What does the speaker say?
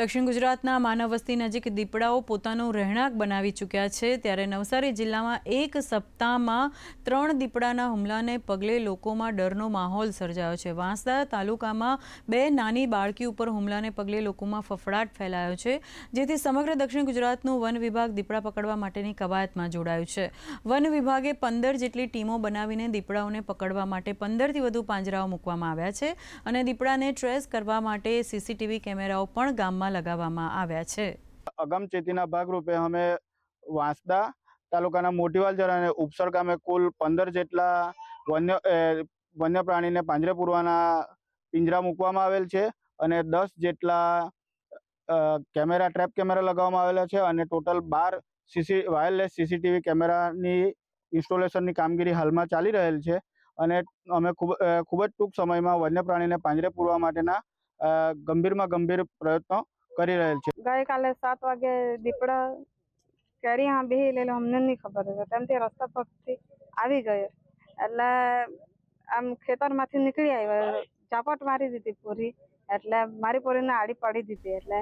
દક્ષિણ ગુજરાતના માનવ વસ્તી નજીક દીપડાઓ પોતાનું રહેણાંક બનાવી ચૂક્યા છે. ત્યારે નવસારી જિલ્લામાં એક સપ્તાહમાં ત્રણ દીપડાના હુમલાને પગલે લોકોમાં ડરનો માહોલ સર્જાયો છે. વાંસદા તાલુકામાં બે નાની બાળકી ઉપર હુમલાને પગલે લોકોમાં ફફડાટ ફેલાયો છે, જેથી સમગ્ર દક્ષિણ ગુજરાતનું વન વિભાગ દીપડા પકડવા માટેની કવાયતમાં જોડાયું છે. વન વિભાગે પંદર જેટલી ટીમો બનાવીને દીપડાઓને પકડવા માટે પંદરથી વધુ પાંજરાઓ મૂકવામાં આવ્યા છે અને દીપડાને ટ્રેસ કરવા માટે સીસીટીવી કેમેરાઓ પણ ગામમાં લગાવવામાં આવ્યા છે. અગમચેતીના ભાગરૂપે અમે વાંસદા તાલુકાના મોટીવાલજર અને ઉપસર ગામે કુલ પંદર જેટલા વન્ય વન્ય પ્રાણીને પાંજરે પૂરવાના પિંજરા મૂકવામાં આવેલ છે અને દસ જેટલા કેમેરા, ટ્રેપ કેમેરા લગાવવામાં આવેલા છે અને ટોટલ બાર સીસી, વાયરલેસ સીસીટીવી કેમેરાની ઇન્સ્ટોલેશનની કામગીરી હાલમાં ચાલી રહેલ છે અને અમે ખૂબ ખૂબ જ ટૂંક સમયમાં વન્ય પ્રાણીને પાંજરે પૂરવા માટેના ગંભીરમાં ગંભીર પ્રયત્નો કરી રહેલ છે. ગઈકાલે સાત વાગે દીપડા કેરી હા બેહી લેલો, અમને નહીં ખબર હતી. તેમથી રસ્તા પરથી આવી ગયો. એટલે આમ ખેતરમાંથી નીકળી આવ્યો. ઝાપટ મારી દીધી પૂરી. એટલે મારી પૂરીને આડી પડી દીધી. એટલે